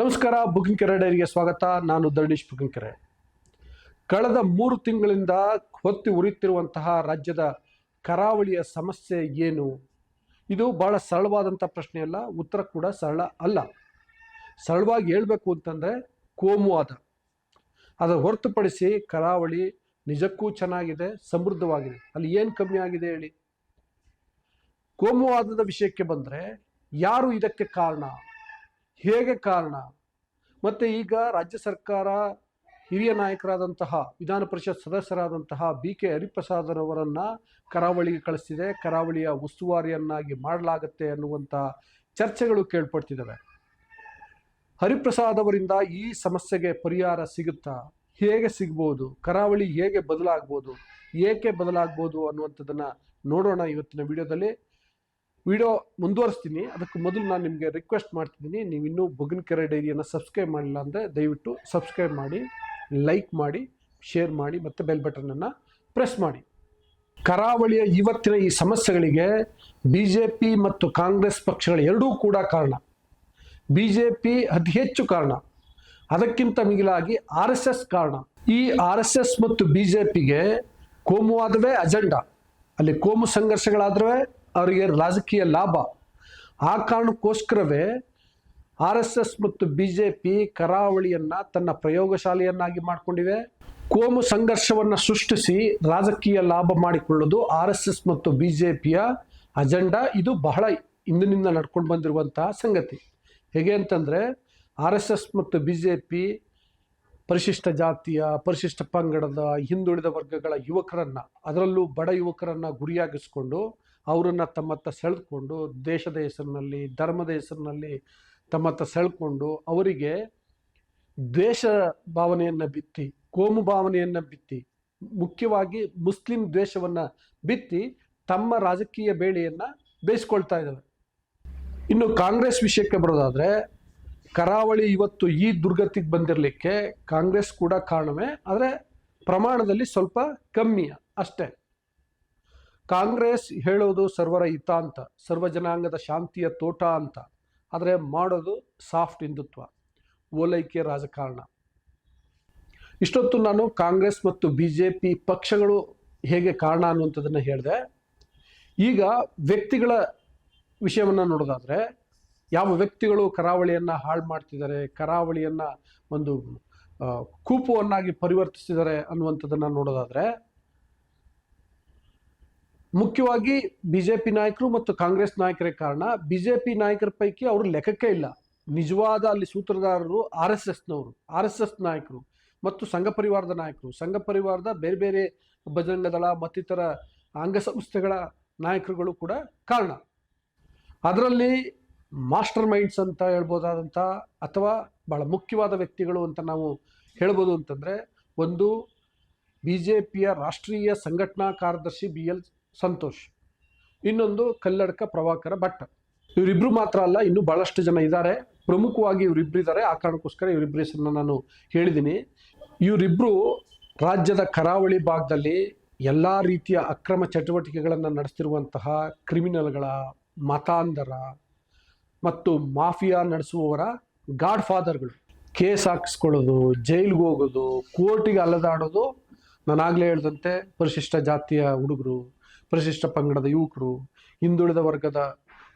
ನಮಸ್ಕಾರ, ಬುಕಿಂಗ್ ಕೆರೆ ಡೈರಿಗೆ ಸ್ವಾಗತ. ನಾನು ಧರಣೀಶ್ ಬುಕಿಂಗ್ ಕೆರೆ. ಕಳೆದ ಮೂರು ತಿಂಗಳಿಂದ ಹೊತ್ತಿ ಉರಿಯುತ್ತಿರುವಂತಹ ರಾಜ್ಯದ ಕರಾವಳಿಯ ಸಮಸ್ಯೆ ಏನು? ಇದು ಬಹಳ ಸರಳವಾದಂಥ ಪ್ರಶ್ನೆ ಅಲ್ಲ, ಉತ್ತರ ಕೂಡ ಸರಳ ಅಲ್ಲ. ಸರಳವಾಗಿ ಹೇಳಬೇಕು ಅಂತಂದರೆ ಕೋಮುವಾದ ಅದರ ಹೊರತುಪಡಿಸಿ ಕರಾವಳಿ ನಿಜಕ್ಕೂ ಚೆನ್ನಾಗಿದೆ, ಸಮೃದ್ಧವಾಗಿದೆ. ಅಲ್ಲಿ ಏನು ಕಮ್ಮಿ ಆಗಿದೆ ಹೇಳಿ? ಕೋಮುವಾದದ ವಿಷಯಕ್ಕೆ ಬಂದರೆ ಯಾರು ಇದಕ್ಕೆ ಕಾರಣ? ಹೇಗೆ ಕಾರಣ? ಮತ್ತೆ ಈಗ ರಾಜ್ಯ ಸರ್ಕಾರ ಹಿರಿಯ ನಾಯಕರಾದಂತಹ, ವಿಧಾನ ಪರಿಷತ್ ಸದಸ್ಯರಾದಂತಹ ಬಿ ಕೆ ಹರಿಪ್ರಸಾದರವರನ್ನು ಕರಾವಳಿಗೆ ಕಳಿಸ್ತಿದೆ. ಕರಾವಳಿಯ ಉಸ್ತುವಾರಿಯನ್ನಾಗಿ ಮಾಡಲಾಗತ್ತೆ ಅನ್ನುವಂಥ ಚರ್ಚೆಗಳು ಕೇಳ್ಪಡ್ತಿದ್ದಾವೆ ಹರಿಪ್ರಸಾದ್ ಅವರಿಂದ ಈ ಸಮಸ್ಯೆಗೆ ಪರಿಹಾರ ಸಿಗುತ್ತಾ? ಹೇಗೆ ಸಿಗ್ಬೋದು? ಕರಾವಳಿ ಹೇಗೆ ಬದಲಾಗ್ಬೋದು? ಏಕೆ ಬದಲಾಗ್ಬೋದು ಅನ್ನುವಂಥದ್ದನ್ನ ನೋಡೋಣ ಇವತ್ತಿನ ವಿಡಿಯೋದಲ್ಲಿ. ವಿಡಿಯೋ ಮುಂದುವರಿಸ್ತೀನಿ. ಅದಕ್ಕೆ ಮೊದಲು ನಾನು ನಿಮಗೆ ರಿಕ್ವೆಸ್ಟ್ ಮಾಡ್ತಿದ್ದೀನಿ. ನೀವು ಇನ್ನೂ ಬೊಗನ್ಕೆರೆ ಡೈರಿಯನ್ನು ಸಬ್ಸ್ಕ್ರೈಬ್ ಮಾಡಿಲ್ಲ ಅಂದರೆ ದಯವಿಟ್ಟು ಸಬ್ಸ್ಕ್ರೈಬ್ ಮಾಡಿ ಲೈಕ್ ಮಾಡಿ ಶೇರ್ ಮಾಡಿ, ಮತ್ತು ಬೆಲ್ ಬಟನನ್ನು ಪ್ರೆಸ್ ಮಾಡಿ. ಕರಾವಳಿಯ ಇವತ್ತಿನ ಈ ಸಮಸ್ಯೆಗಳಿಗೆ ಬಿ ಜೆ ಪಿ ಮತ್ತು ಕಾಂಗ್ರೆಸ್ ಪಕ್ಷಗಳು ಎರಡೂ ಕೂಡ ಕಾರಣ. ಬಿ ಜೆ ಪಿ ಅತಿ ಹೆಚ್ಚು ಕಾರಣ. ಅದಕ್ಕಿಂತ ಮಿಗಿಲಾಗಿ ಆರ್ ಎಸ್ ಎಸ್ ಕಾರಣ. ಈ ಆರ್ ಎಸ್ ಎಸ್ ಮತ್ತು ಬಿ ಜೆ ಪಿಗೆ ಕೋಮುವಾದವೇ ಅಜೆಂಡಾ ಅಲ್ಲಿ ಕೋಮು ಸಂಘರ್ಷಗಳಾದ್ರೆ ಅವರಿಗೆ ರಾಜಕೀಯ ಲಾಭ. ಆ ಕಾರಣಕ್ಕೋಸ್ಕರವೇ ಆರ್ ಎಸ್ ಎಸ್ ಮತ್ತು ಬಿ ಜೆ ಪಿ ಕರಾವಳಿಯನ್ನ ತನ್ನ ಪ್ರಯೋಗಶಾಲೆಯನ್ನಾಗಿ ಮಾಡಿಕೊಂಡಿವೆ. ಕೋಮು ಸಂಘರ್ಷವನ್ನು ಸೃಷ್ಟಿಸಿ ರಾಜಕೀಯ ಲಾಭ ಮಾಡಿಕೊಳ್ಳೋದು ಆರ್ ಎಸ್ ಎಸ್ ಮತ್ತು ಬಿ ಜೆ ಪಿಯ ಅಜೆಂಡಾ. ಇದು ಬಹಳ ಇಂದಿನಿಂದ ನಡ್ಕೊಂಡು ಬಂದಿರುವಂತಹ ಸಂಗತಿ. ಹೇಗೆ ಅಂತಂದರೆ ಆರ್ ಎಸ್ ಎಸ್ ಮತ್ತು ಬಿ ಜೆ ಪಿ ಪರಿಶಿಷ್ಟ ಜಾತಿಯ, ಪರಿಶಿಷ್ಟ ಪಂಗಡದ ಹಿಂದುಳಿದ ವರ್ಗಗಳ ಯುವಕರನ್ನ, ಅದರಲ್ಲೂ ಬಡ ಯುವಕರನ್ನ ಗುರಿಯಾಗಿಸ್ಕೊಂಡು ಅವರನ್ನ ತಮ್ಮತ್ತ ಸೆಳೆದುಕೊಂಡು ದೇಶದ ಹೆಸರಿನಲ್ಲಿ, ಧರ್ಮದ ಹೆಸರಿನಲ್ಲಿ ತಮ್ಮತ್ತ ಸೆಳೆದುಕೊಂಡು ಅವರಿಗೆ ದ್ವೇಷ ಭಾವನೆಯನ್ನು ಬಿತ್ತಿ, ಕೋಮು ಭಾವನೆಯನ್ನು ಬಿತ್ತಿ, ಮುಖ್ಯವಾಗಿ ಮುಸ್ಲಿಂ ದ್ವೇಷವನ್ನು ಬಿತ್ತಿ ತಮ್ಮ ರಾಜಕೀಯ ಬೇಳೆಯನ್ನು ಬೇಯಿಸ್ಕೊಳ್ತಾ ಇದ್ದಾವೆ ಇನ್ನು ಕಾಂಗ್ರೆಸ್ ವಿಷಯಕ್ಕೆ ಬರೋದಾದರೆ ಕರಾವಳಿ ಇವತ್ತು ಈ ದುರ್ಗತಿಗೆ ಬಂದಿರಲಿಕ್ಕೆ ಕಾಂಗ್ರೆಸ್ ಕೂಡ ಕಾರಣವೇ ಆದರೆ ಪ್ರಮಾಣದಲ್ಲಿ ಸ್ವಲ್ಪ ಕಮ್ಮಿ ಅಷ್ಟೇ. ಕಾಂಗ್ರೆಸ್ ಹೇಳೋದು ಸರ್ವರ ಹಿತ ಅಂತ, ಸರ್ವ ಜನಾಂಗದ ಶಾಂತಿಯ ತೋಟ ಅಂತ, ಆದರೆ ಮಾಡೋದು ಸಾಫ್ಟ್ ಹಿಂದುತ್ವ, ಓಲೈಕೆ ರಾಜಕಾರಣ. ಇಷ್ಟೊತ್ತು ನಾನು ಕಾಂಗ್ರೆಸ್ ಮತ್ತು ಬಿ ಜೆ ಪಿ ಪಕ್ಷಗಳು ಹೇಗೆ ಕಾರಣ ಅನ್ನುವಂಥದ್ದನ್ನು ಹೇಳಿದೆ. ಈಗ ವ್ಯಕ್ತಿಗಳ ವಿಷಯವನ್ನು ನೋಡೋದಾದರೆ, ಯಾವ ವ್ಯಕ್ತಿಗಳು ಕರಾವಳಿಯನ್ನು ಹಾಳು ಮಾಡ್ತಿದ್ದಾರೆ, ಕರಾವಳಿಯನ್ನು ಒಂದು ಕೂಪವನ್ನಾಗಿ ಪರಿವರ್ತಿಸಿದ್ದಾರೆ ಅನ್ನುವಂಥದ್ದನ್ನು ನೋಡೋದಾದ್ರೆ ಮುಖ್ಯವಾಗಿ ಬಿ ಜೆ ಪಿ ನಾಯಕರು ಮತ್ತು ಕಾಂಗ್ರೆಸ್ ನಾಯಕರೇ ಕಾರಣ ಬಿ ಜೆ ಪಿ ನಾಯಕರ ಪೈಕಿ ಅವರು ಲೆಕ್ಕಕ್ಕೆ ಇಲ್ಲ. ನಿಜವಾದ ಅಲ್ಲಿ ಸೂತ್ರಧಾರರು ಆರ್ ಎಸ್ ಎಸ್ನವರು, ಆರ್ ಎಸ್ ಎಸ್ ನಾಯಕರು ಮತ್ತು ಸಂಘ ಪರಿವಾರದ ನಾಯಕರು. ಸಂಘ ಪರಿವಾರದ ಬೇರೆ ಬೇರೆ ಬಜರಂಗ ದಳ ಮತ್ತಿತರ ಅಂಗಸಂಸ್ಥೆಗಳ ನಾಯಕರುಗಳು ಕೂಡ ಕಾರಣ. ಅದರಲ್ಲಿ ಮಾಸ್ಟರ್ ಮೈಂಡ್ಸ್ ಅಂತ ಹೇಳ್ಬೋದಾದಂಥ ಅಥವಾ ಬಹಳ ಮುಖ್ಯವಾದ ವ್ಯಕ್ತಿಗಳು ಅಂತ ನಾವು ಹೇಳ್ಬೋದು ಅಂತಂದರೆ, ಒಂದು ಬಿ ಜೆ ಪಿಯ ರಾಷ್ಟ್ರೀಯ ಸಂಘಟನಾ ಕಾರ್ಯದರ್ಶಿ ಬಿ ಎಲ್ ಸಂತೋಷ್. ಇನ್ನೊಂದು ಕಲ್ಲಡ್ಕ ಪ್ರಭಾಕರ ಭಟ್. ಇವರಿಬ್ರು ಮಾತ್ರ ಅಲ್ಲ, ಇನ್ನೂ ಬಹಳಷ್ಟು ಜನ ಇದ್ದಾರೆ ಪ್ರಮುಖವಾಗಿ ಇವರಿಬ್ರು ಇದ್ದಾರೆ ಆ ಕಾರಣಕ್ಕೋಸ್ಕರ ಇವರಿಬ್ಬರ ಹೆಸರನ್ನ ನಾನು ಹೇಳಿದ್ದೀನಿ ಇವರಿಬ್ರು ರಾಜ್ಯದ ಕರಾವಳಿ ಭಾಗದಲ್ಲಿ ಎಲ್ಲ ರೀತಿಯ ಅಕ್ರಮ ಚಟುವಟಿಕೆಗಳನ್ನು ನಡೆಸ್ತಿರುವಂತಹ ಕ್ರಿಮಿನಲ್ಗಳ ಮತಾಂಧರ ಮತ್ತು ಮಾಫಿಯಾ ನಡೆಸುವವರ ಗಾಡ್ ಫಾದರ್ಗಳು ಕೇಸ್ ಹಾಕಿಸ್ಕೊಳ್ಳೋದು, ಜೈಲಿಗೆ ಹೋಗೋದು, ಕೋರ್ಟಿಗೆ ಅಲೆದಾಡೋದು, ನಾನಾಗಲೇ ಹೇಳಿದಂತೆ ಪರಿಶಿಷ್ಟ ಜಾತಿಯ ಹುಡುಗರು. ಪರಿಶಿಷ್ಟ ಪಂಗಡದ ಯುವಕರು, ಹಿಂದುಳಿದ ವರ್ಗದ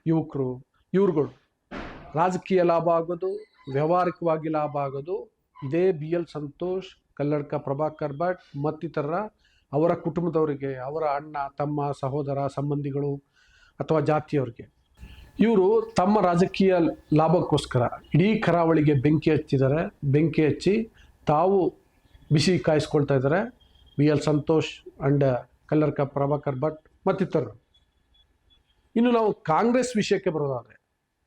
ಯುವಕರು, ಇವ್ರುಗಳು. ರಾಜಕೀಯ ಲಾಭ ಆಗೋದು, ವ್ಯಾವಹಾರಿಕವಾಗಿ ಲಾಭ ಆಗೋದು, ಇದೇ ಬಿ ಎಲ್ ಸಂತೋಷ್ ಕಲ್ಲಡ್ಕ ಪ್ರಭಾಕರ್ ಭಟ್ ಮತ್ತಿತರ ಅವರ ಕುಟುಂಬದವರಿಗೆ, ಅವರ ಅಣ್ಣ, ತಮ್ಮ ಸಹೋದರ, ಸಂಬಂಧಿಗಳು ಅಥವಾ ಜಾತಿಯವರಿಗೆ. ಇವರು ತಮ್ಮ ರಾಜಕೀಯ ಲಾಭಕ್ಕೋಸ್ಕರ ಇಡೀ ಕರಾವಳಿಗೆ ಬೆಂಕಿ ಹಚ್ಚಿದ್ದಾರೆ, ಬೆಂಕಿ ಹಚ್ಚಿ ತಾವು ಬಿಸಿ ಕಾಯಿಸ್ಕೊಳ್ತಾ ಇದ್ದಾರೆ. B L Santosh and Kalladka Prabhakar Bhat ಮತ್ತಿತರರು. ಇನ್ನು ನಾವು ಕಾಂಗ್ರೆಸ್ ವಿಷಯಕ್ಕೆ ಬರೋದಾದರೆ,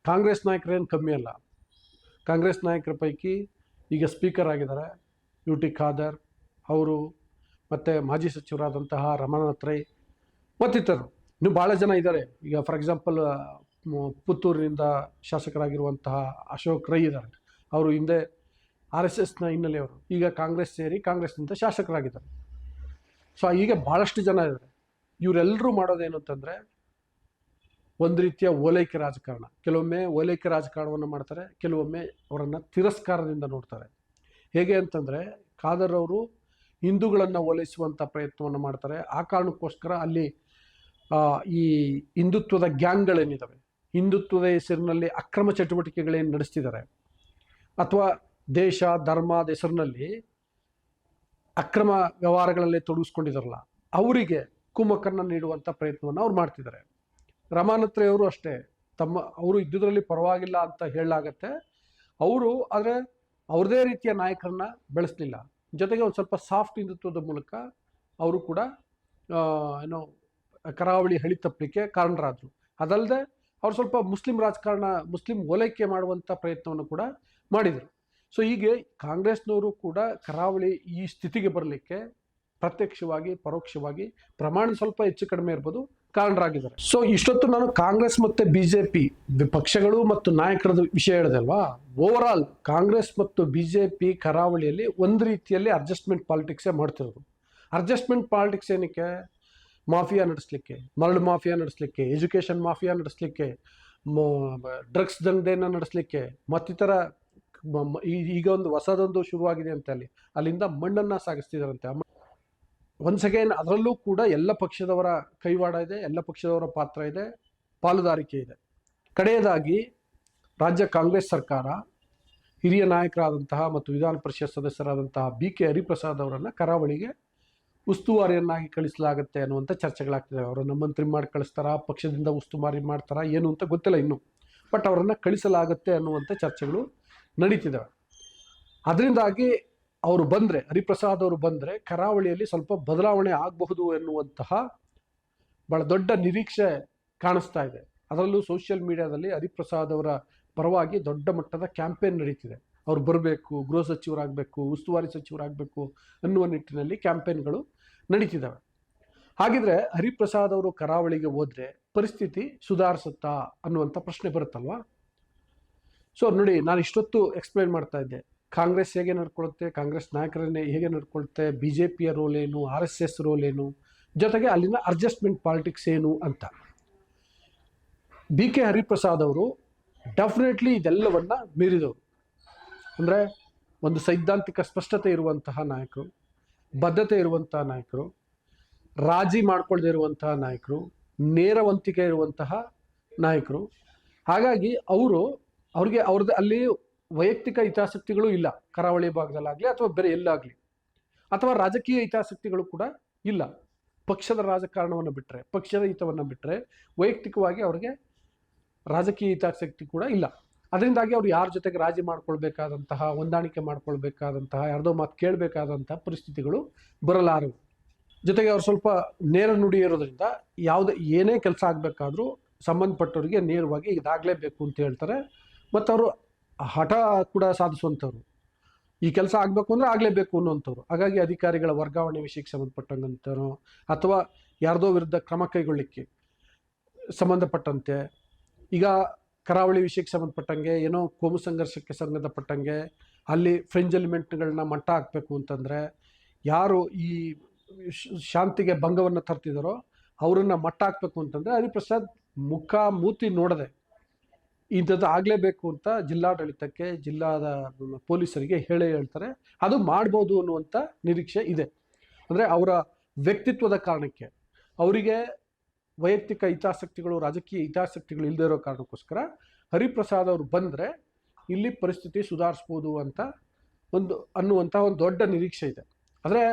ಕಾಂಗ್ರೆಸ್ ನಾಯಕರೇನು ಕಮ್ಮಿ ಅಲ್ಲ. ಕಾಂಗ್ರೆಸ್ ನಾಯಕರ ಪೈಕಿ ಈಗ ಸ್ಪೀಕರ್ ಆಗಿದ್ದಾರೆ ಯು ಟಿ ಖಾದರ್ ಅವರು, ಮತ್ತು ಮಾಜಿ ಸಚಿವರಾದಂತಹ ರಮಾನಾಥ್ ರೈ ಮತ್ತಿತರರು. ಇನ್ನು ಭಾಳ ಜನ ಇದ್ದಾರೆ. ಈಗ ಫಾರ್ ಎಕ್ಸಾಂಪಲ್ ಪುತ್ತೂರಿನಿಂದ ಶಾಸಕರಾಗಿರುವಂತಹ ಅಶೋಕ್ ರೈ ಇದ್ದಾರೆ. ಅವರು ಹಿಂದೆ ಆರ್ ಎಸ್ ಎಸ್ನ ಹಿನ್ನೆಲೆಯವರು. ಈಗ ಕಾಂಗ್ರೆಸ್ ಸೇರಿ ಕಾಂಗ್ರೆಸ್ನಿಂದ ಶಾಸಕರಾಗಿದ್ದಾರೆ. ಸೊ ಹೀಗೆ ಭಾಳಷ್ಟು ಜನ ಇದ್ದಾರೆ. ಇವರೆಲ್ಲರೂ ಮಾಡೋದೇನು ಅಂತಂದರೆ ಒಂದು ರೀತಿಯ ಓಲೈಕೆ ರಾಜಕಾರಣ. ಕೆಲವೊಮ್ಮೆ ಓಲೈಕೆ ರಾಜಕಾರಣವನ್ನು ಮಾಡ್ತಾರೆ, ಕೆಲವೊಮ್ಮೆ ಅವರನ್ನು ತಿರಸ್ಕಾರದಿಂದ ನೋಡ್ತಾರೆ. ಹೇಗೆ ಅಂತಂದರೆ ಖಾದರ್ ಅವರು ಹಿಂದೂಗಳನ್ನು ಓಲೈಸುವಂಥ ಪ್ರಯತ್ನವನ್ನು ಮಾಡ್ತಾರೆ. ಆ ಕಾರಣಕ್ಕೋಸ್ಕರ ಅಲ್ಲಿ ಈ ಹಿಂದುತ್ವದ ಗ್ಯಾಂಗ್ಗಳೇನಿದ್ದಾವೆ ಹಿಂದುತ್ವದ ಹೆಸರಿನಲ್ಲಿ ಅಕ್ರಮ ಚಟುವಟಿಕೆಗಳೇನು ನಡೆಸ್ತಿದ್ದಾರೆ, ಅಥವಾ ದೇಶ ಧರ್ಮದ ಹೆಸರಿನಲ್ಲಿ ಅಕ್ರಮ ವ್ಯವಹಾರಗಳಲ್ಲಿ ತೊಡಗಿಸ್ಕೊಂಡಿದಾರಲ್ಲ ಅವರಿಗೆ ಕುಮ್ಮಕ್ಕನ್ನು ನೀಡುವಂಥ ಪ್ರಯತ್ನವನ್ನು ಅವ್ರು ಮಾಡ್ತಿದ್ದಾರೆ. ರಮಾನತ್ರೆಯವರು ಅಷ್ಟೇ, ತಮ್ಮ, ಅವರು ಇದ್ದುದರಲ್ಲಿ ಪರವಾಗಿಲ್ಲ ಅಂತ ಹೇಳಲಾಗತ್ತೆ. ಅವರು ಆದರೆ ಅವ್ರದೇ ರೀತಿಯ ನಾಯಕರನ್ನ ಬೆಳೆಸಲಿಲ್ಲ. ಜೊತೆಗೆ ಒಂದು ಸ್ವಲ್ಪ ಸಾಫ್ಟ್ ಹಿಂದುತ್ವದ ಮೂಲಕ ಅವರು ಕೂಡ ಏನೋ ಕರಾವಳಿ ಹಳಿ ತಪ್ಪಲಿಕ್ಕೆ ಕಾರಣರಾದರು. ಅದಲ್ಲದೆ ಅವ್ರು ಸ್ವಲ್ಪ ಮುಸ್ಲಿಂ ರಾಜಕಾರಣ, ಮುಸ್ಲಿಂ ಓಲೈಕೆ ಮಾಡುವಂಥ ಪ್ರಯತ್ನವನ್ನು ಕೂಡ ಮಾಡಿದರು. ಸೊ ಹೀಗೆ ಕಾಂಗ್ರೆಸ್ನವರು ಕೂಡ ಕರಾವಳಿ ಈ ಸ್ಥಿತಿಗೆ ಬರಲಿಕ್ಕೆ ಪ್ರತ್ಯಕ್ಷವಾಗಿ, ಪರೋಕ್ಷವಾಗಿ ಪ್ರಮಾಣ ಸ್ವಲ್ಪ ಹೆಚ್ಚು ಕಡಿಮೆ ಇರ್ಬೋದು, ಕಾರಣರಾಗಿದ್ದಾರೆ. ಸೊ ಇಷ್ಟೊತ್ತು ನಾನು ಕಾಂಗ್ರೆಸ್ ಮತ್ತು ಬಿ ಜೆ ಪಿ ಪಕ್ಷಗಳು ಮತ್ತು ನಾಯಕರ ವಿಷಯ ಹೇಳಿದೆ ಅಲ್ವಾ? ಓವರ್ ಕಾಂಗ್ರೆಸ್ ಮತ್ತು ಪಿ ಕರಾವಳಿಯಲ್ಲಿ ಒಂದು ರೀತಿಯಲ್ಲಿ ಅಡ್ಜಸ್ಟ್ಮೆಂಟ್ ಪಾಲಿಟಿಕ್ಸೇ ಮಾಡ್ತಿರೋದು. ಅಡ್ಜಸ್ಟ್ಮೆಂಟ್ ಪಾಲಿಟಿಕ್ಸ್ ಏನಕ್ಕೆ? ಮಾಫಿಯಾ ನಡೆಸಲಿಕ್ಕೆ, ಮರಳು ಮಾಫಿಯಾ ನಡೆಸಲಿಕ್ಕೆ ಎಜುಕೇಷನ್ ಮಾಫಿಯಾ ನಡೆಸಲಿಕ್ಕೆ ಡ್ರಗ್ಸ್ ದಂಧೆಯನ್ನು ನಡೆಸಲಿಕ್ಕೆ, ಮತ್ತಿತರ ಈಗ ಒಂದು ಹೊಸದೊಂದು ಶುರುವಾಗಿದೆ ಅಂತ ಅಲ್ಲಿ ಅಲ್ಲಿಂದ ಮಣ್ಣನ್ನು ಸಾಗಿಸ್ತಿದಾರಂತೆ. ಒನ್ಸ್ ಅಗೇನ್ ಅದರಲ್ಲೂ ಕೂಡ ಎಲ್ಲ ಪಕ್ಷದವರ ಕೈವಾಡ ಇದೆ, ಎಲ್ಲ ಪಕ್ಷದವರ ಪಾತ್ರ ಇದೆ, ಪಾಲುದಾರಿಕೆ ಇದೆ. ಕಡೆಯದಾಗಿ ರಾಜ್ಯ ಕಾಂಗ್ರೆಸ್ ಸರ್ಕಾರ, ಹಿರಿಯ ನಾಯಕರಾದಂತಹ ಮತ್ತು ವಿಧಾನ ಪರಿಷತ್ ಸದಸ್ಯರಾದಂತಹ ಬಿ ಕೆ ಹರಿಪ್ರಸಾದ್ ಅವರನ್ನು ಕರಾವಳಿಗೆ ಉಸ್ತುವಾರಿಯನ್ನಾಗಿ ಕಳಿಸಲಾಗುತ್ತೆ ಅನ್ನುವಂಥ ಚರ್ಚೆಗಳಾಗ್ತಿದೆ ಅವರನ್ನು ಮಂತ್ರಿ ಮಾಡಿ ಕಳಿಸ್ತಾರಾ, ಪಕ್ಷದಿಂದ ಉಸ್ತುವಾರಿ ಮಾಡ್ತಾರಾ, ಏನು ಅಂತ ಗೊತ್ತಿಲ್ಲ ಇನ್ನು. ಬಟ್ ಅವರನ್ನು ಕಳಿಸಲಾಗುತ್ತೆ ಅನ್ನುವಂಥ ಚರ್ಚೆಗಳು ನಡೀತಿದ್ದಾವೆ. ಅದರಿಂದಾಗಿ ಅವರು ಬಂದರೆ, ಹರಿಪ್ರಸಾದ್ ಅವರು ಬಂದರೆ ಕರಾವಳಿಯಲ್ಲಿ ಸ್ವಲ್ಪ ಬದಲಾವಣೆ ಆಗಬಹುದು ಎನ್ನುವಂತಹ ಬಹಳ ದೊಡ್ಡ ನಿರೀಕ್ಷೆ ಕಾಣಿಸ್ತಾ ಇದೆ. ಅದರಲ್ಲೂ ಸೋಷಿಯಲ್ ಮೀಡಿಯಾದಲ್ಲಿ ಹರಿಪ್ರಸಾದ್ ಅವರ ಪರವಾಗಿ ದೊಡ್ಡ ಮಟ್ಟದ ಕ್ಯಾಂಪೇನ್ ನಡೀತಿದೆ. ಅವ್ರು ಬರಬೇಕು, ಗೃಹ ಸಚಿವರಾಗಬೇಕು, ಉಸ್ತುವಾರಿ ಸಚಿವರಾಗಬೇಕು ಅನ್ನುವ ನಿಟ್ಟಿನಲ್ಲಿ ಕ್ಯಾಂಪೇನ್ಗಳು ನಡೀತಿದ್ದಾವೆ. ಹಾಗಿದ್ರೆ ಹರಿಪ್ರಸಾದ್ ಅವರು ಕರಾವಳಿಗೆ ಹೋದ್ರೆ ಪರಿಸ್ಥಿತಿ ಸುಧಾರಿಸುತ್ತಾ ಅನ್ನುವಂಥ ಪ್ರಶ್ನೆ ಬರುತ್ತಲ್ವಾ? ಸೊ ನೋಡಿ, ನಾನು ಇಷ್ಟೊತ್ತು ಎಕ್ಸ್ಪ್ಲೈನ್ ಮಾಡ್ತಾ ಇದ್ದೆ. ಕಾಂಗ್ರೆಸ್ ಹೇಗೆ ನಡ್ಕೊಳುತ್ತೆ, ಕಾಂಗ್ರೆಸ್ ನಾಯಕರನ್ನೇ ಹೇಗೆ ನಡ್ಕೊಳುತ್ತೆ ಬಿ ಜೆ ಪಿಯ ರೋಲ್ ಏನು ಆರ್ ಎಸ್ ಎಸ್ ರೋಲ್ ಏನು, ಜೊತೆಗೆ ಅಲ್ಲಿನ ಅಡ್ಜಸ್ಟ್ಮೆಂಟ್ ಪಾಲಿಟಿಕ್ಸ್ ಏನು ಅಂತ. ಬಿ ಕೆ ಹರಿಪ್ರಸಾದ್ ಅವರು ಡೆಫಿನೆಟ್ಲಿ ಇದೆಲ್ಲವನ್ನ ಮೀರಿದವರು. ಅಂದರೆ ಒಂದು ಸೈದ್ಧಾಂತಿಕ ಸ್ಪಷ್ಟತೆ ಇರುವಂತಹ ನಾಯಕರು, ಬದ್ಧತೆ ಇರುವಂತಹ ನಾಯಕರು, ರಾಜಿ ಮಾಡ್ಕೊಳ್ಳದೆ ಇರುವಂತಹ ನಾಯಕರು, ನೇರವಂತಿಕೆ ಇರುವಂತಹ ನಾಯಕರು. ಹಾಗಾಗಿ ಅವರು ಅವ್ರಿಗೆ ಅವ್ರದ್ದು ಅಲ್ಲಿ ವೈಯಕ್ತಿಕ ಹಿತಾಸಕ್ತಿಗಳು ಇಲ್ಲ. ಕರಾವಳಿ ಭಾಗದಲ್ಲಾಗಲಿ ಅಥವಾ ಬೇರೆ ಎಲ್ಲಾಗಲಿ. ಅಥವಾ ರಾಜಕೀಯ ಹಿತಾಸಕ್ತಿಗಳು ಕೂಡ ಇಲ್ಲ. ಪಕ್ಷದ ರಾಜಕಾರಣವನ್ನು ಬಿಟ್ಟರೆ ಪಕ್ಷದ ಹಿತವನ್ನು ಬಿಟ್ಟರೆ ವೈಯಕ್ತಿಕವಾಗಿ ಅವ್ರಿಗೆ ರಾಜಕೀಯ ಹಿತಾಸಕ್ತಿ ಕೂಡ ಇಲ್ಲ. ಅದರಿಂದಾಗಿ ಅವ್ರು ಯಾರ ಜೊತೆಗೆ ರಾಜಿ ಮಾಡ್ಕೊಳ್ಬೇಕಾದಂತಹ, ಹೊಂದಾಣಿಕೆ ಮಾಡ್ಕೊಳ್ಬೇಕಾದಂತಹ, ಯಾರ್ದೋ ಮಾತು ಕೇಳಬೇಕಾದಂತಹ ಪರಿಸ್ಥಿತಿಗಳು ಬರಲಾರವು. ಜೊತೆಗೆ ಅವ್ರು ಸ್ವಲ್ಪ ನೇರ ನುಡಿ ಇರೋದ್ರಿಂದ ಯಾವುದೇ ಏನೇ ಕೆಲಸ ಆಗಬೇಕಾದ್ರೂ ಸಂಬಂಧಪಟ್ಟವರಿಗೆ ನೇರವಾಗಿ ಇದಾಗಲೇಬೇಕು ಅಂತ ಹೇಳ್ತಾರೆ. ಮತ್ತು ಅವರು ಹಠ ಕೂಡ ಸಾಧಿಸುವಂಥವ್ರು. ಈ ಕೆಲಸ ಆಗಬೇಕು ಅಂದರೆ ಆಗಲೇಬೇಕು ಅನ್ನುವಂಥವ್ರು. ಹಾಗಾಗಿ ಅಧಿಕಾರಿಗಳ ವರ್ಗಾವಣೆ ವಿಷಯಕ್ಕೆ ಸಂಬಂಧಪಟ್ಟಂಗಂಥವ್ರು ಅಥವಾ ಯಾರ್ದೋ ವಿರುದ್ಧ ಕ್ರಮ ಕೈಗೊಳ್ಳಿಕ್ಕೆ ಸಂಬಂಧಪಟ್ಟಂತೆ. ಈಗ ಕರಾವಳಿ ವಿಷಯಕ್ಕೆ ಸಂಬಂಧಪಟ್ಟಂಗೆ, ಏನೋ ಕೋಮು ಸಂಘರ್ಷಕ್ಕೆ ಸಂಬಂಧಪಟ್ಟಂಗೆ, ಅಲ್ಲಿ ಫ್ರೆಂಜ್ ಎಲಿಮೆಂಟ್ಗಳನ್ನ ಮಟ್ಟ ಹಾಕಬೇಕು ಅಂತಂದರೆ, ಯಾರು ಈ ಶಾಂತಿಗೆ ಭಂಗವನ್ನು ತರ್ತಿದ್ದಾರೋ ಅವರನ್ನು ಮಟ್ಟ ಹಾಕಬೇಕು ಅಂತಂದರೆ ಹರಿಪ್ರಸಾದ್ ಮುಖ, ಮೂತಿ ನೋಡದೆ ಇಂಥದ್ದು ಆಗಲೇಬೇಕು ಅಂತ ಜಿಲ್ಲಾಡಳಿತಕ್ಕೆ ಜಿಲ್ಲಾದ ಪೊಲೀಸರಿಗೆ ಹೇಳೇ ಹೇಳ್ತಾರೆ. ಅದು ಮಾಡ್ಬೋದು ಅನ್ನುವಂಥ ನಿರೀಕ್ಷೆ ಇದೆ. ಅಂದರೆ ಅವರ ವ್ಯಕ್ತಿತ್ವದ ಕಾರಣಕ್ಕೆ ಅವರಿಗೆ ವೈಯಕ್ತಿಕ ಹಿತಾಸಕ್ತಿಗಳು, ರಾಜಕೀಯ ಹಿತಾಸಕ್ತಿಗಳು ಇಲ್ಲದೆ ಇರೋ ಕಾರಣಕ್ಕೋಸ್ಕರ ಹರಿಪ್ರಸಾದ್ ಅವರು ಬಂದರೆ ಇಲ್ಲಿ ಪರಿಸ್ಥಿತಿ ಸುಧಾರಿಸ್ಬೋದು ಅಂತ ಒಂದು ಅನ್ನುವಂಥ ಒಂದು ದೊಡ್ಡ ನಿರೀಕ್ಷೆ ಇದೆ. ಆದರೆ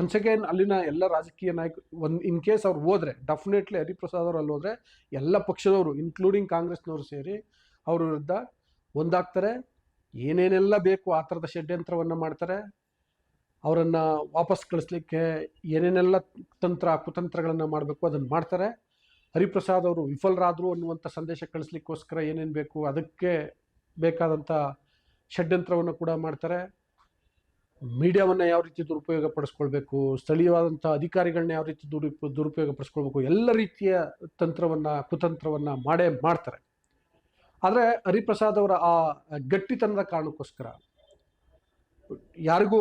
ಒನ್ಸ್ ಅಗೇನ್ ಅಲ್ಲಿನ ಎಲ್ಲ ರಾಜಕೀಯ ನಾಯಕ, ಒಂದು ಇನ್ ಕೇಸ್ ಅವ್ರು ಹೋದ್ರೆ ಡೆಫಿನೆಟ್ಲಿ ಹರಿಪ್ರಸಾದ್ ಅವರು ಅಲ್ಲಿ ಹೋದ್ರೆ ಎಲ್ಲ ಪಕ್ಷದವರು ಇನ್ಕ್ಲೂಡಿಂಗ್ ಕಾಂಗ್ರೆಸ್ನವರು ಸೇರಿ ಅವ್ರ ವಿರುದ್ಧ ಒಂದಾಗ್ತಾರೆ. ಏನೇನೆಲ್ಲ ಬೇಕು ಆ ಥರದ ಷಡ್ಯಂತ್ರವನ್ನು ಮಾಡ್ತಾರೆ. ಅವರನ್ನು ವಾಪಸ್ ಕಳಿಸ್ಲಿಕ್ಕೆ ಏನೇನೆಲ್ಲ ತಂತ್ರ, ಕುತಂತ್ರಗಳನ್ನು ಮಾಡಬೇಕು ಅದನ್ನು ಮಾಡ್ತಾರೆ. ಹರಿಪ್ರಸಾದ್ ಅವರು ವಿಫಲರಾದರು ಅನ್ನುವಂಥ ಸಂದೇಶ ಕಳಿಸ್ಲಿಕ್ಕೋಸ್ಕರ ಏನೇನು ಬೇಕು ಅದಕ್ಕೆ ಬೇಕಾದಂಥ ಷಡ್ಯಂತ್ರವನ್ನು ಕೂಡ ಮಾಡ್ತಾರೆ. ಮೀಡಿಯಾವನ್ನು ಯಾವ ರೀತಿ ದುರುಪಯೋಗ ಪಡಿಸ್ಕೊಳ್ಬೇಕು ಸ್ಥಳೀಯವಾದಂಥ ಅಧಿಕಾರಿಗಳನ್ನ ಯಾವ ರೀತಿ ದುರುಪ ದುರುಪಯೋಗ ಪಡಿಸ್ಕೊಳ್ಬೇಕು ಎಲ್ಲ ರೀತಿಯ ತಂತ್ರವನ್ನು, ಕುತಂತ್ರವನ್ನು ಮಾಡೇ ಮಾಡ್ತಾರೆ. ಆದರೆ ಹರಿಪ್ರಸಾದ್ ಅವರ ಆ ಗಟ್ಟಿತನದ ಕಾರಣಕ್ಕೋಸ್ಕರ, ಯಾರಿಗೂ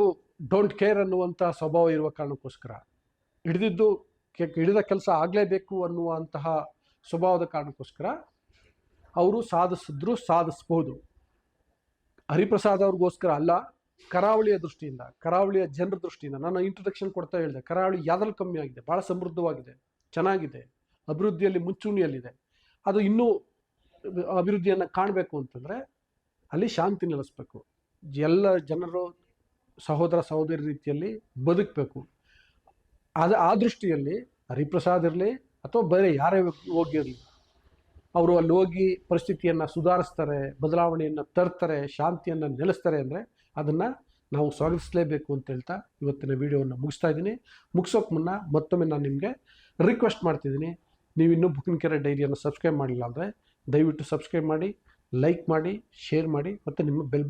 ಡೋಂಟ್ ಕೇರ್ ಅನ್ನುವಂಥ ಸ್ವಭಾವ ಇರುವ ಕಾರಣಕ್ಕೋಸ್ಕರ, ಹಿಡಿದಿದ್ದು ಹಿಡಿದ ಕೆಲಸ ಆಗಲೇಬೇಕು ಅನ್ನುವಂತಹ ಸ್ವಭಾವದ ಕಾರಣಕ್ಕೋಸ್ಕರ ಅವರು ಸಾಧಿಸಿದ್ರು ಸಾಧಿಸ್ಬೋದು ಹರಿಪ್ರಸಾದ್ ಅವ್ರಿಗೋಸ್ಕರ ಅಲ್ಲ, ಕರಾವಳಿಯ ದೃಷ್ಟಿಯಿಂದ, ಕರಾವಳಿಯ ಜನರ ದೃಷ್ಟಿಯಿಂದ ನಾನು ಇಂಟ್ರೊಡಕ್ಷನ್ ಕೊಡ್ತಾ ಹೇಳಿದೆ, ಕರಾವಳಿ ಯಾವ್ದ್ರಲ್ಲಿ ಕಮ್ಮಿ ಆಗಿದೆ? ಭಾಳ ಸಮೃದ್ಧವಾಗಿದೆ, ಚೆನ್ನಾಗಿದೆ, ಅಭಿವೃದ್ಧಿಯಲ್ಲಿ ಮುಂಚೂಣಿಯಲ್ಲಿದೆ. ಅದು ಇನ್ನೂ ಅಭಿವೃದ್ಧಿಯನ್ನು ಕಾಣಬೇಕು ಅಂತಂದರೆ ಅಲ್ಲಿ ಶಾಂತಿ ನೆಲೆಸ್ಬೇಕು. ಎಲ್ಲ ಜನರು ಸಹೋದರ ಸಹೋದರಿ ರೀತಿಯಲ್ಲಿ ಬದುಕಬೇಕು. ಅದು ಆ ದೃಷ್ಟಿಯಲ್ಲಿ ಹರಿಪ್ರಸಾದ್ ಇರಲಿ ಅಥವಾ ಬೇರೆ ಯಾರೇ ಹೋಗಿರಲಿ ಅವರು ಅಲ್ಲಿ ಹೋಗಿ ಪರಿಸ್ಥಿತಿಯನ್ನು ಸುಧಾರಿಸ್ತಾರೆ, ಬದಲಾವಣೆಯನ್ನು ತರ್ತಾರೆ, ಶಾಂತಿಯನ್ನು ನೆಲೆಸ್ತಾರೆ ಅಂದರೆ ಅದನ್ನು ನಾವು ಸ್ವಾಗತಿಸಲೇಬೇಕು ಅಂತ ಹೇಳ್ತಾ ಇವತ್ತಿನ ವಿಡಿಯೋವನ್ನು ಮುಗಿಸ್ತಾ ಇದ್ದೀನಿ. ಮುಗಿಸೋಕೆ ಮುನ್ನ ಮತ್ತೊಮ್ಮೆ ನಾನು ನಿಮಗೆ ರಿಕ್ವೆಸ್ಟ್ ಮಾಡ್ತಿದ್ದೀನಿ. ನೀವು ಇನ್ನೂ ಬುಕ್ಕಿನ ಕೆರೆ ಡೈರಿಯನ್ನು ಸಬ್ಸ್ಕ್ರೈಬ್ ಮಾಡಿಲ್ಲ ಅಂದರೆ ದಯವಿಟ್ಟು ಸಬ್ಸ್ಕ್ರೈಬ್ ಮಾಡಿ ಲೈಕ್ ಮಾಡಿ ಶೇರ್ ಮಾಡಿ ಮತ್ತು ನಿಮ್ಮ ಬೆಲ್